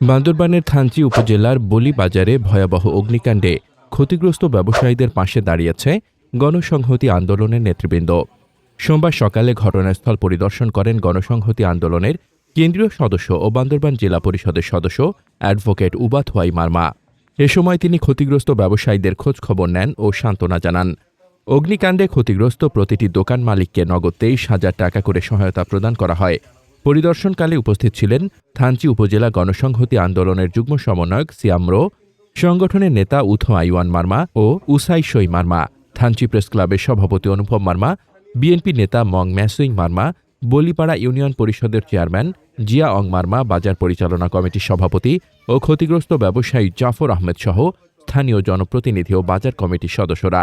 বান্দরবানের থানচি উপজেলার বলি বাজারে ভয়াবহ অগ্নিকাণ্ডে ক্ষতিগ্রস্ত ব্যবসায়ীদের পাশে দাঁড়িয়েছে গণসংহতি আন্দোলনের নেতৃবৃন্দ। সোমবার সকালে ঘটনাস্থল পরিদর্শন করেন গণসংহতি আন্দোলনের কেন্দ্রীয় সদস্য ও বান্দরবান জেলা পরিষদের সদস্য অ্যাডভোকেট উবাত হোয়াই মার্মা। এ সময় তিনি ক্ষতিগ্রস্ত ব্যবসায়ীদের খোঁজ খবর নেন ও সান্ত্বনা জানান। অগ্নিকাণ্ডে ক্ষতিগ্রস্ত প্রতিটি দোকান মালিককে নগদ তেইশ হাজার টাকা করে সহায়তা প্রদান করা হয়। পরিদর্শনকালে উপস্থিত ছিলেন থানচি উপজেলা গণসংহতি আন্দোলনের যুগ্ম সমন্বয়ক সিয়ামরো সংগঠনের নেতা উথো আইওয়ান মার্মা ও উসাই সই মার্মা, থানচি প্রেস ক্লাবের সভাপতি অনুপম মার্মা, বিএনপি নেতা মং ম্যাসুইং মার্মা, বলিপাড়া ইউনিয়ন পরিষদের চেয়ারম্যান জিয়া অং মার্মা, বাজার পরিচালনা কমিটির সভাপতি ও ক্ষতিগ্রস্ত ব্যবসায়ী জাফর আহমেদ সহ স্থানীয় জনপ্রতিনিধি ও বাজার কমিটির সদস্যরা।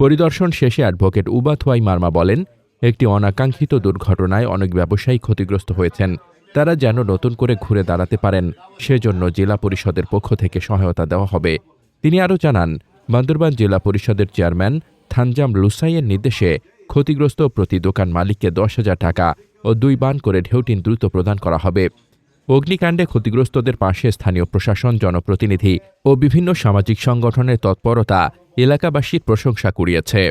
পরিদর্শন শেষে অ্যাডভোকেট উবাথুয়াই মার্মা বলেন একটি অনাকাঙ্ক্ষিত দুর্ঘটনায় অনেক ব্যবসায়ী ক্ষতিগ্রস্ত হয়েছেন। তারা যেন নতুন করে ঘুরে দাঁড়াতে পারেন, সেজন্য জেলা পরিষদের পক্ষ থেকে সহায়তা দেওয়া হবে। তিনি আরও জানান, বান্দরবান জেলা পরিষদের চেয়ারম্যান থানজাম লুসাইয়ের নির্দেশে ক্ষতিগ্রস্ত প্রতি দোকান মালিককে দশ হাজার টাকা ও দুই বান করে ঢেউটিন দ্রুত প্রদান করা হবে। অগ্নিকাণ্ডে ক্ষতিগ্রস্তদের পাশে স্থানীয় প্রশাসন, জনপ্রতিনিধি ও বিভিন্ন সামাজিক সংগঠনের তৎপরতা এলাকাবাসীর প্রশংসা কুড়িয়েছে।